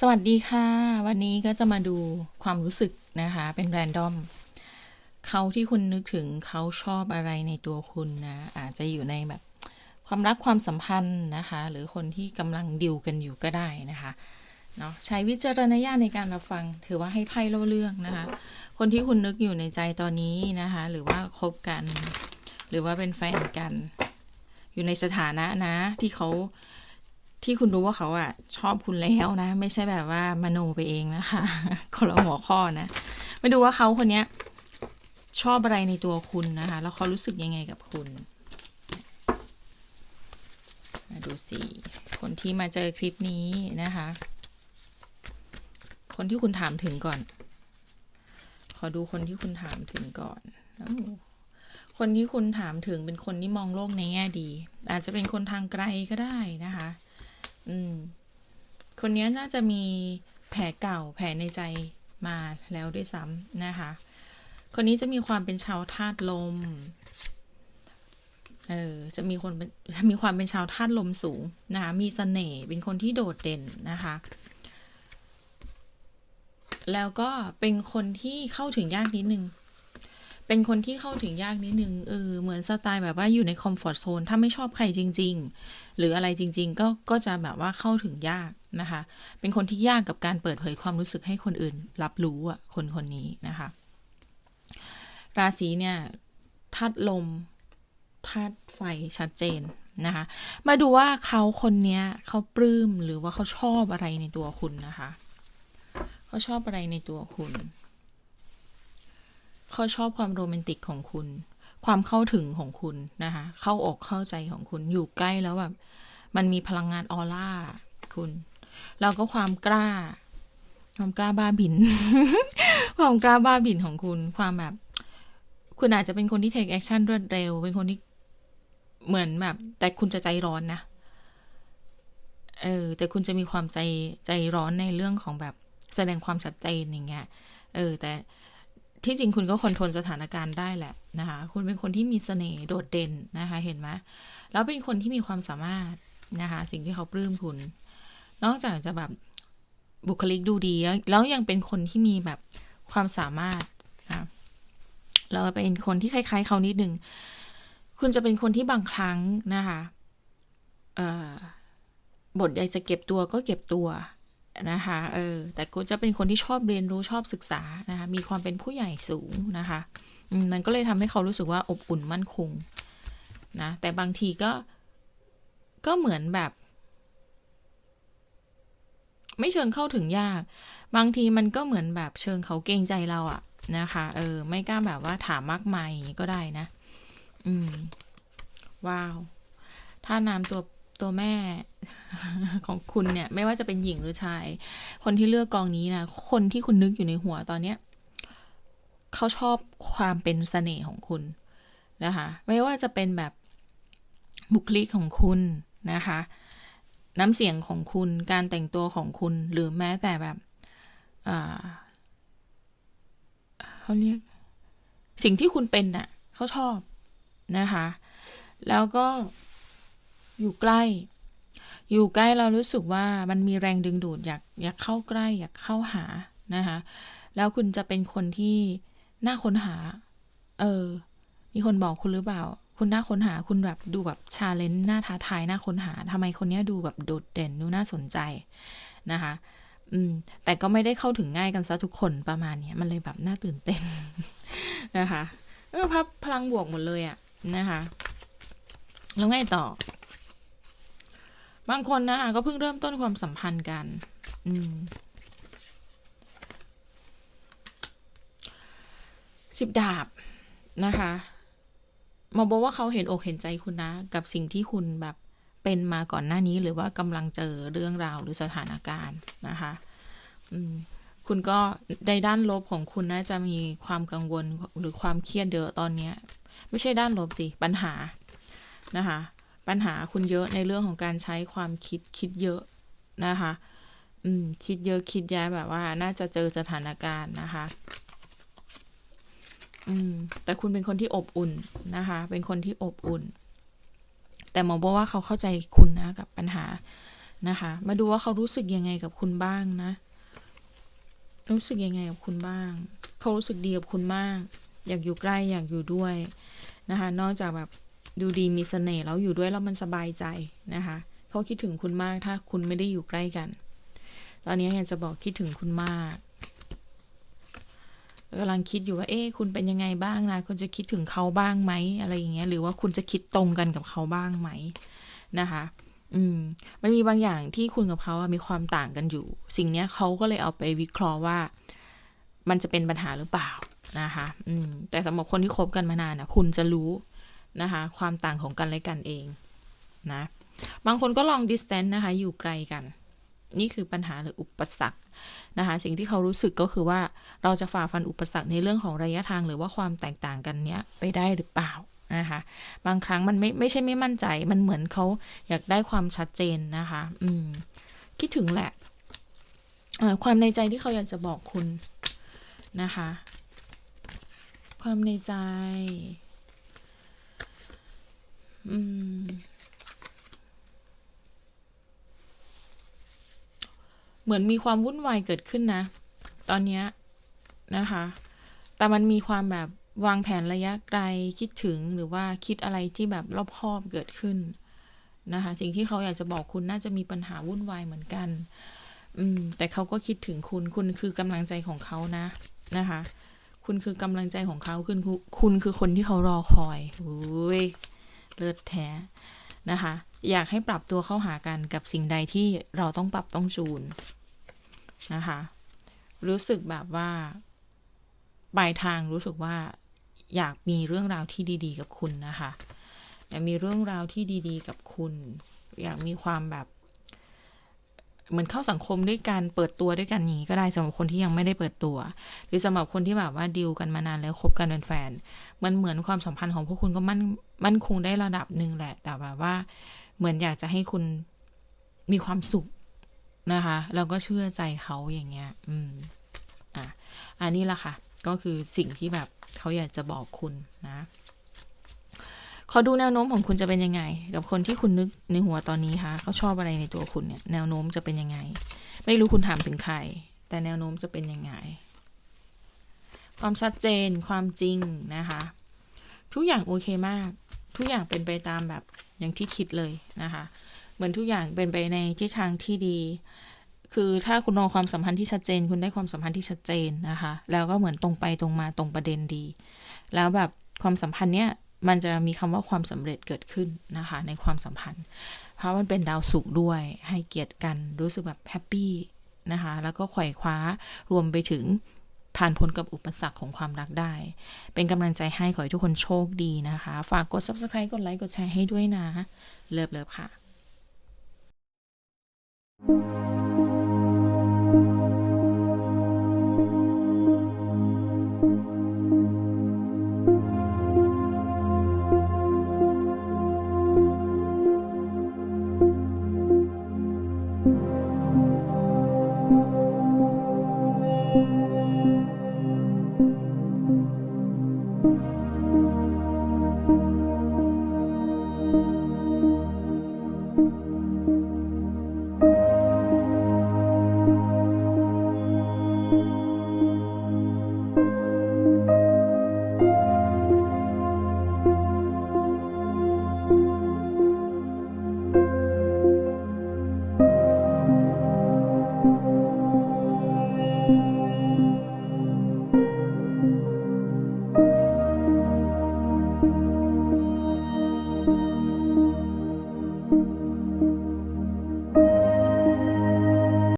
สวัสดีค่ะ วันนี้ก็จะมาดูความรู้สึกนะคะ เป็นแรนดอมเขาที่คุณนึกถึงเขาชอบอะไรในตัวคุณนะอาจจะอยู่ในแบบความรักความสัมพันธ์นะคะ หรือคนที่กำลังดิวกันอยู่ก็ได้นะคะเนาะใช้วิจารณญาณในการรับฟัง ถือว่าให้ไพ่เล่าเรื่องนะคะ คนที่คุณนึกอยู่ในใจตอนนี้นะคะ หรือว่าคบกัน หรือว่าเป็นแฟนกัน อยู่ในสถานะนะที่เขา ที่คุณรู้ว่าเขาอะชอบคุณแล้วนะ ไม่ใช่แบบว่ามโนไปเองนะคะคนละหัวข้อนะมาดูว่าเขาคนเนี้ย ชอบอะไรในตัวคุณนะคะ แล้วเขารู้สึกยังไงกับคุณมาดูสิคนที่มาเจอคลิปนี้นะคะ คนที่คุณถามถึงก่อน ขอดูคนที่คุณถามถึงก่อนอ้คนที่คุณถามถึงเป็นคนที่มองโลกในแง่ดี อาจจะเป็นคนทางไกลก็ได้นะคะ อืม คนนี้น่าจะมีแผลเก่าแผลในใจมาแล้วด้วยซ้ำนะคะ คนนี้จะมีความเป็นชาวธาตุลม เออ จะมีคนเป็นมีความเป็นชาวธาตุลมสูงนะคะ มีเสน่ห์เป็นคนที่โดดเด่นนะคะ แล้วก็เป็นคนที่เข้าถึงยากนิดนึง เป็นคนที่เข้าถึงยากนิดนึงเออเหมือนสไตล์แบบว่าอยู่ในคอมฟอร์ทโซนถ้าไม่ชอบใครจริง ๆ หรืออะไรจริง ๆ ก็ก็จะแบบว่าเข้าถึงยากนะคะ เป็นคนที่ยากกับการเปิดเผยความรู้สึกให้คนอื่น รับรู้อะคนคนนี้นะคะ ราศีเนี่ยธาตุลมธาตุไฟชัดเจนนะคะ มาดูว่าเขาคนเนี้ยเขาปลื้มหรือว่าเขาชอบอะไรในตัวคุณนะคะ เขาชอบอะไรในตัวคุณ เขาชอบความโรแมนติกของคุณ ความเข้าถึงของคุณนะคะ เข้าอกเข้าใจของคุณอยู่ใกล้แล้วแบบ มันมีพลังงานออร่าคุณ แล้วก็ความกล้า ความกล้าบ้าบิน ความกล้าบ้าบินของคุณ ความแบบ คุณอาจจะเป็นคนที่ take action รวดเร็ว เป็นคนที่เหมือนแบบ แต่คุณจะใจร้อนนะเออแต่คุณจะมีความใจใจร้อนในเรื่องของแบบแสดงความชัดเจนอย่างเงี้ยเออแต่ ที่จริงคุณก็คอนโทรลสถานการณ์ได้แหละนะคะ คุณเป็นคนที่มีเสน่ห์โดดเด่นนะคะ เห็นไหมแล้วเป็นคนที่มีความสามารถนะคะ สิ่งที่เขาปลื้มคุณ นอกจากจะแบบบุคลิกดูดี แล้วยังเป็นคนที่มีแบบความสามารถนะเราเป็นคนที่คล้าย ๆ เขานิดนึง คุณจะเป็นคนที่บางครั้งนะคะบทใดจะเก็บตัวก็เก็บตัว นะคะเออแต่ก็จะเป็นคนที่ชอบเรียนรู้ชอบศึกษานะคะมีความเป็นผู้ใหญ่สูงนะคะมันก็เลยทำให้เขารู้สึกว่าอบอุ่นมั่นคงนะแต่บางทีก็ก็เหมือนแบบ ไม่เชิงเข้าถึงยาก บางทีมันก็เหมือนแบบเชิงเขาเกรงใจเราอะนะคะเออ ไม่กล้าแบบว่าถามมากมายก็ได้นะ อืม ว้าว ถ้านามตัวตัวแม่ ของคุณเนี่ย ไม่ว่าจะเป็นหญิงหรือชาย คนที่เลือกกองนี้นะ คนที่คุณนึกอยู่ในหัวตอนเนี้ยเขาชอบความเป็นเสน่ห์ของคุณนะคะ ไม่ว่าจะเป็นแบบบุคลิกของคุณนะคะ น้ำเสียงของคุณ การแต่งตัวของคุณ หรือแม้แต่แบบเขาเรียก สิ่งที่คุณเป็นน่ะเขาชอบนะคะ แล้วก็อยู่ใกล้ อยู่ใกล้เรารู้สึกว่ามันมีแรงดึงดูดอยากอยากเข้าใกล้ อยากเข้าหานะคะ แล้วคุณจะเป็นคนที่น่าค้นหา เออ มีคนบอกคุณหรือเปล่า คุณน่าค้นหาคุณแบบดูแบบชาเลนจ์น่าท้าทายน่าค้นหาทำไมคนนี้ดูแบบโดดเด่นดูน่าสนใจนะคะ อืม แต่ก็ไม่ได้เข้าถึงง่ายกันซะทุกคนประมาณนี้มันเลยแบบน่าตื่นเต้นนะคะ เออพับพลังบวกหมดเลยอะนะคะ แล้วไงต่อ บางคนนะคะก็เพิ่งเริ่มต้นความสัมพันธ์กัน อืมสิบดาบนะคะมาบอกว่าเขาเห็นอกเห็นใจคุณนะ กับสิ่งที่คุณแบบเป็นมาก่อนหน้านี้หรือว่ากำลังเจอเรื่องราวหรือสถานการณ์นะคะคุณก็ในด้านลบของคุณน่าจะมีความกังวลหรือความเครียดเยอะตอนนี้ ไม่ใช่ด้านลบสิ ปัญหานะคะ ปัญหาคุณเยอะในเรื่องของการใช้ความคิดคิดเยอะนะคะ อืม คิดเยอะคิดแย่แบบว่า น่าจะเจอสถานการณ์นะคะ อืม แต่คุณเป็นคนที่อบอุ่นนะคะ เป็นคนที่อบอุ่น แต่หมอบอกว่าเขาเข้าใจคุณนะกับปัญหานะคะ มาดูว่าเขารู้สึกยังไงกับคุณบ้างนะ รู้สึกยังไงกับคุณบ้าง เขารู้สึกดีกับคุณมาก อยากอยู่ใกล้อยากอยู่ด้วยนะคะ นอกจากแบบ ดูดีมีเสน่ห์แล้วอยู่ด้วยแล้วมันสบายใจนะคะเขาคิดถึงคุณมากถ้าคุณไม่ได้อยู่ใกล้กัน ตอนนี้อยากจะบอกคิดถึงคุณมากกำลังคิดอยู่ว่าเอ๊ะคุณเป็นยังไงบ้างนะคุณจะคิดถึงเขาบ้างไหมอะไรอย่างเงี้ย หรือว่าคุณจะคิดตรงกันกับเขาบ้างไหมนะคะ อืม มันมีบางอย่างที่คุณกับเขาอะมีความต่างกันอยู่ สิ่งเนี้ยเขาก็เลยเอาไปวิเคราะห์ว่า มันจะเป็นปัญหาหรือเปล่านะคะ อืม แต่สำหรับคนที่คบกันมานานนะคุณจะรู้ นะคะ ความต่างของกันและกันเองนะ บางคนก็ลอง distance นะคะ อยู่ไกลกัน นี่คือปัญหาหรืออุปสรรคนะคะ สิ่งที่เขารู้สึกก็คือว่าเราจะฝ่าฟันอุปสรรคในเรื่องของระยะทางหรือว่าความแตกต่างกันเนี้ยไปได้หรือเปล่านะคะบางครั้งมันไม่ไม่ใช่ไม่มั่นใจ มันเหมือนเขาอยากได้ความชัดเจนนะคะ อืม คิดถึงแหละความในใจที่เขาอยากจะบอกคุณนะคะ ความในใจ อืม เหมือนมีความวุ่นวายเกิดขึ้นนะ ตอนเนี้ยนะคะ แต่มันมีความแบบวางแผนระยะไกลคิดถึงหรือว่าคิดอะไรที่แบบรอบคอบเกิดขึ้นนะคะ สิ่งที่เขาอยากจะบอกคุณน่าจะมีปัญหาวุ่นวายเหมือนกัน อืม แต่เขาก็คิดถึงคุณ คุณคือกำลังใจของเขานะ นะคะ คุณคือกำลังใจของเขาคุณคือคุณคือคนที่เขารอคอยอุ้ย เลือดแท้นะคะ อยากให้ปรับตัวเข้าหากันกับสิ่งใดที่เราต้องปรับต้องจูนนะคะ รู้สึกแบบว่าปลายทางรู้สึกว่าอยากมีเรื่องราวที่ดี ๆ กับคุณนะคะอยากมีเรื่องราวที่ดี ๆ กับคุณ อยากมีความแบบ เหมือนเข้าสังคมด้วยการเปิดตัวด้วยกันนี้ก็ได้สำหรับคนที่ยังไม่ได้เปิดตัว หรือสำหรับคนที่แบบว่าดีลกันมานานแล้วคบกันเป็นแฟน มันเหมือนความสัมพันธ์ของพวกคุณก็มั่นมั่นคงได้ระดับหนึ่งแหละ แต่แบบว่า เหมือนอยากจะให้คุณมีความสุขนะคะแล้วก็เชื่อใจเขาอย่างเงี้ย อืม อะ อันนี้ละค่ะ ก็คือสิ่งที่แบบเขาอยากจะบอกคุณนะ ขอดูแนวโน้มของคุณจะเป็นยังไง กับคนที่คุณนึกในหัวตอนนี้คะเขาชอบอะไรในตัวคุณเนี่ย แนวโน้มจะเป็นยังไง ไม่รู้คุณถามถึงใคร แต่แนวโน้มจะเป็นยังไง ความชัดเจนความจริงนะคะ ทุกอย่างโอเคมาก ทุกอย่างเป็นไปตามแบบอย่างที่คิดเลยนะคะ เหมือนทุกอย่างเป็นไปในทิศทางที่ดี คือถ้าคุณมองความสัมพันธ์ที่ชัดเจน คุณได้ความสัมพันธ์ที่ชัดเจนนะคะ แล้วก็เหมือนตรงไปตรงมาตรงประเด็นดี แล้วแบบความสัมพันธ์เนี้ย มันจะมีคำว่าความสำเร็จเกิดขึ้นนะคะ ในความสัมพันธ์ เพราะมันเป็นดาวสุขด้วยให้เกียรติกันรู้สึกแบบแฮปปี้นะคะ แล้วก็ไขว่คว้ารวมไปถึงผ่านพ้นกับอุปสรรคของความรักได้ เป็นกำลังใจให้ขอให้ทุกคนโชคดีนะคะ ฝากกด subscribe กดไลค์กดแชร์ให้ด้วยนะ เลิฟเลิฟค่ะ